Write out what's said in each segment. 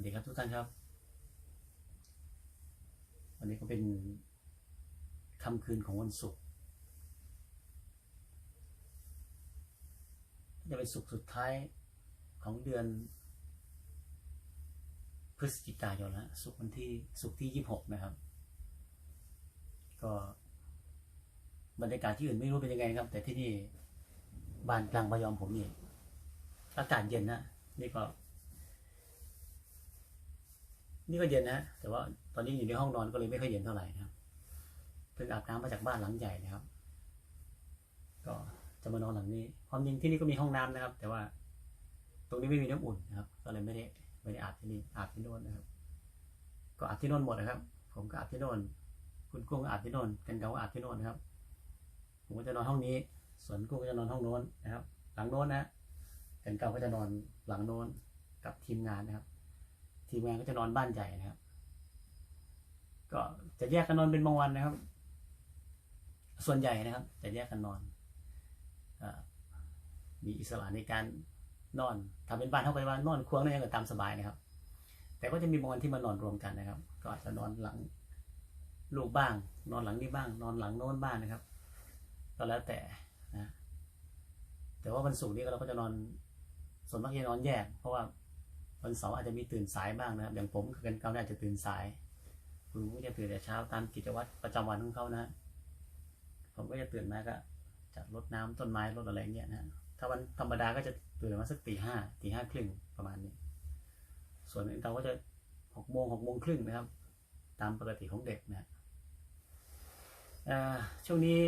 วัสดีครับทุกท่านครับ วันนี้ก็เป็นค่ำคืนของวันศุกร์จะเป็นศุกร์สุดท้ายของเดือน พฤศจิกายนแล้วศุกร์วันที่ศุกร์ที่ยี่หกนะครับ ก็บรรยากาศที่อื่นไม่รู้เป็นยังไงครับ แต่ที่นี่บ้านกลางพะยอมผมนี่อากาศเย็นนะนี่ก็ นี่ก็เย็นนะ แต่ว่าตอนนี้อยู่ในห้องนอนก็เลยไม่ค่อยเย็นเท่าไหร่นะครับเพิ่งอาบน้ำมาจากบ้านหลังใหญ่นะครับ ก็จะมานอนหลังนี้ ความจริงที่นี่ก็มีห้องน้ำนะครับ แต่ว่าตรงนี้ไม่มีน้ำอุ่นนะครับ ก็เลยไม่ได้ไม่ได้อาบที่นี่อาบที่โน่นนะครับ ก็อาบที่โน่นหมดนะครับ ผมก็อาบที่โน่นคุณกุ้งก็อาบที่โน่นกันเกาก็อาบที่โน่นนะครับ ผมก็จะนอนห้องนี้ ส่วนกุ้งก็จะนอนห้องโน้นนะครับ หลังโน้นนะกันเกาก็จะนอนหลังโน้นกับทีมงานนะครับ ทีมงานก็จะนอนบ้านใหญ่นะครับ ก็จะแยกกันนอนเป็นบางวันนะครับ ส่วนใหญ่นะครับ จะแยกกันนอนอมีอิสระในการนอนทำเป็นบ้านเท่ากับว่านอนควงได้ยังไงตามสบายนะครับ แต่ก็จะมีบางวันที่มานอนรวมกันนะครับ ก็อาจจะนอนหลังลูกบ้าง นอนหลังนี้บ้าง นอนหลังโน้นบ้างนะครับ ก็แล้วแต่นะแต่ว่าวันศุกร์นี้เราก็จะนอนส่วนมากจะนอนแยก เพราะว่า วันเสาร์อาจจะมีตื่นสายบ้างนะครับ อย่างผมกับกันเกาอาจจะตื่นสาย คุณก็จะตื่นแต่เช้าตามกิจวัตรประจำวันของเขานะผมก็จะตื่นมาก็จัดรดน้ำต้นไม้รดอะไรเงี้ยนะถ้าวันธรรมดาก็จะตื่นมาสักตีห้าตีห้าครึ่งประมาณนี้ ส่วนเราก็จะหกโมงหกโมงครึ่งนะครับ ตามปกติของเด็กนะช่วงนี้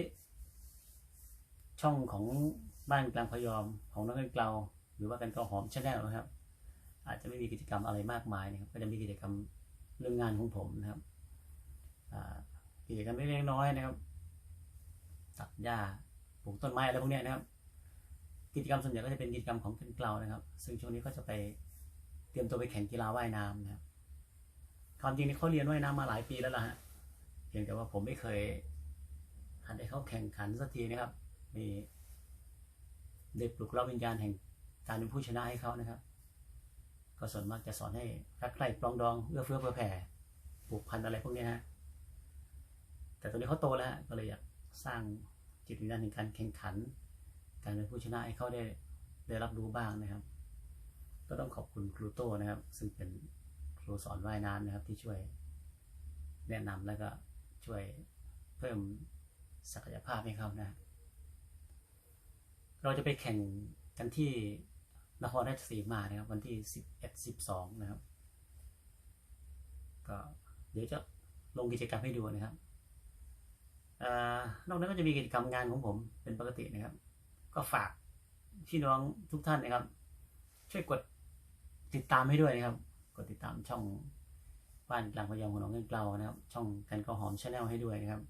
ช่องของบ้านกลางพยอมของน้องกันเกลาหรือว่ากันเกลาหอมชาแนลนะครับ อาจจะไม่มีกิจกรรมอะไรมากมายนะครับ ก็จะมีกิจกรรมเรื่องงานของผมนะครับกิจกรรมเล็กๆน้อยนะครับ ตัดหญ้าปลูกต้นไม้อะไรพวกนี้นะครับ กิจกรรมส่วนใหญ่ก็จะเป็นกิจกรรมของกันเกลานะครับ ซึ่งช่วงนี้ก็จะไปเตรียมตัวไปแข่งกีฬาว่ายน้ำนะครับความจริงนี่เขาเรียนว่ายน้ำมาหลายปีแล้วล่ะฮะเพียงแต่ว่าผมไม่เคยหันให้เขาแข่งขันสักทีนะครับมีเด็กปลุกเราวิญญาณแห่งการเป็นผู้ชนะให้เขานะครับ ก็ส่วนมากจะสอนให้รักใคร่ปลองดองเอื้อเฟื้อเผื่อแผ่ผูกพันอะไรพวกนี้ฮะแต่ตอนนี้เขาโตแล้ว ก็เลยอยากสร้างจิตวิญญาณแห่งการแข่งขัน การเป็นผู้ชนะให้เขาได้ได้รับรู้บ้างนะครับ ก็ต้องขอบคุณครูโต้นะครับ ซึ่งเป็นครูสอนว่ายน้ำนะครับ ที่ช่วยแนะนำแล้วก็ช่วยเพิ่มศักยภาพให้เขานะ เราจะไปแข่งกันที่ นครราชสีมานะครับ วันที่สิบเอ็ดสิบสองนะครับ ก็เดี๋ยวจะลงกิจกรรมให้ดูนะครับอนอกนั้นก็จะมีกิจกรรมงานของผมเป็นปกตินะครับ ก็ฝากพี่น้องทุกท่านนะครับ ช่วยกดติดตามให้ด้วยนะครับ กดติดตามช่องบ้านกลางพยอมของน้องเงินเกลานะครับ ช่องกันกระหอมชาแนลให้ด้วยนะครับ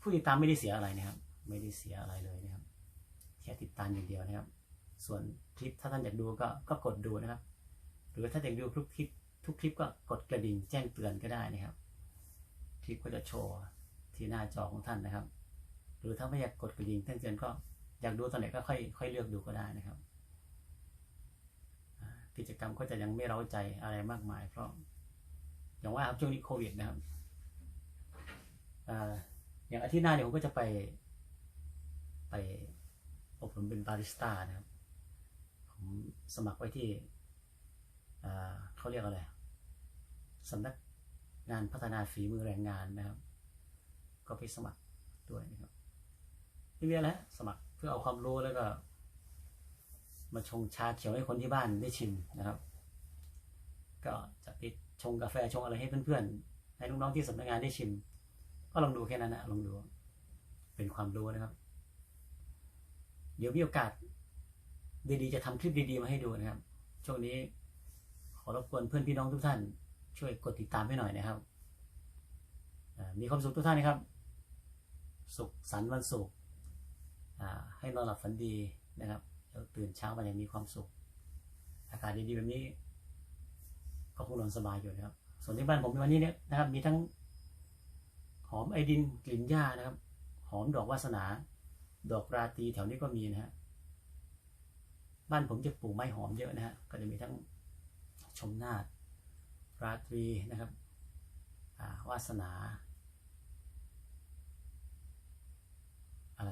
ผู้ติดตามไม่ได้เสียอะไรนะครับ ไม่ได้เสียอะไรเลยนะครับ แค่ติดตามอย่างเดียวนะครับ ส่วนคลิปถ้าท่านอยากดูก็ก็กดดูนะครับ หรือถ้าอยากดูทุกคลิปทุกคลิปก็กดกระดิ่งแจ้งเตือนก็ได้นะครับ คลิปก็จะโชว์ที่หน้าจอของท่านนะครับ หรือถ้าไม่อยากกดกระดิ่งแจ้งเตือนก็อยากดูตอนไหนก็ค่อยค่อยเลือกดูก็ได้นะครับ กิจกรรมก็จะยังไม่เร้าใจอะไรมากมาย เพราะอย่างว่าครับช่วงนี้โควิดนะครับออย่างอาทิตย์หน้าเนี่ยวผมก็จะไปไป อบรมเป็นบาริสต้านะครับ ผมสมัครไว้ที่เขาเรียกอะไรสำนักงานพัฒนาฝีมือแรงงานนะครับ ก็ไปสมัครด้วยนะครับไม่มีอะไรฮะสมัครเพื่อเอาความรู้แล้วก็ มาชงชาเขียวให้คนที่บ้านได้ชิมนะครับ ก็จะไปชงกาแฟชงอะไรให้เพื่อนๆให้น้องๆที่สำนักงานได้ชิม ก็ลองดูแค่นั้นนะลองดู เป็นความรู้นะครับ เดี๋ยวมีโอกาสดีๆจะทำคลิปดีๆมาให้ดูนะครับ ช่วงนี้ขอรบกวนเพื่อนพี่น้องทุกท่าน ช่วยกดติดตามให้หน่อยนะครับ มีความสุขทุกท่านนะครับ สุขสันต์วันศุกร์ให้นอนหลับฝันดีนะครับแล้วตื่นเช้ามาอย่างมีความสุข อากาศดีๆแบบนี้ก็คงนอนสบายอยู่นะครับ ส่วนที่บ้านผมในวันนี้เนี่ยนะครับ มีทั้งหอมไอดินกลิ่นหญ้านะครับ หอมดอกวาสนา ดอกราตรีแถวนี้ก็มีนะฮะ บ้านผมจะปลูกไม้หอมเยอะนะฮะ ก็จะมีทั้งชมนาฏราตรีนะครับาวาสนา อะไร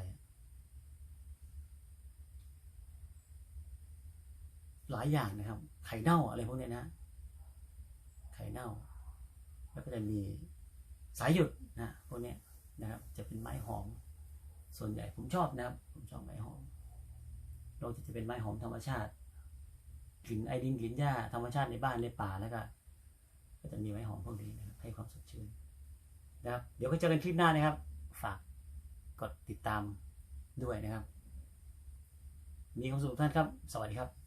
หลายอย่างนะครับ ไข่เน่าอะไรพวกเนี้ยนะ ไข่เน่า แล้วก็จะมีสายหยุดนะพวกเนี้ยนะครับ จะเป็นไม้หอม ส่วนใหญ่ผมชอบนะครับ ผมชอบไม้หอมนอกจากจะเป็นไม้หอมธรรมชาติกลิ่นไอดินกลิ่นหญ้าธรรมชาติในบ้านในป่าแล้วก็ก็จะมีไม้หอมพวกนี้นะครับให้ความสดชื่นนะครับ เดี๋ยวก็เจอกันคลิปหน้านะครับ ฝากกดติดตามด้วยนะครับ มีความสุขทุกท่านครับ สวัสดีครับ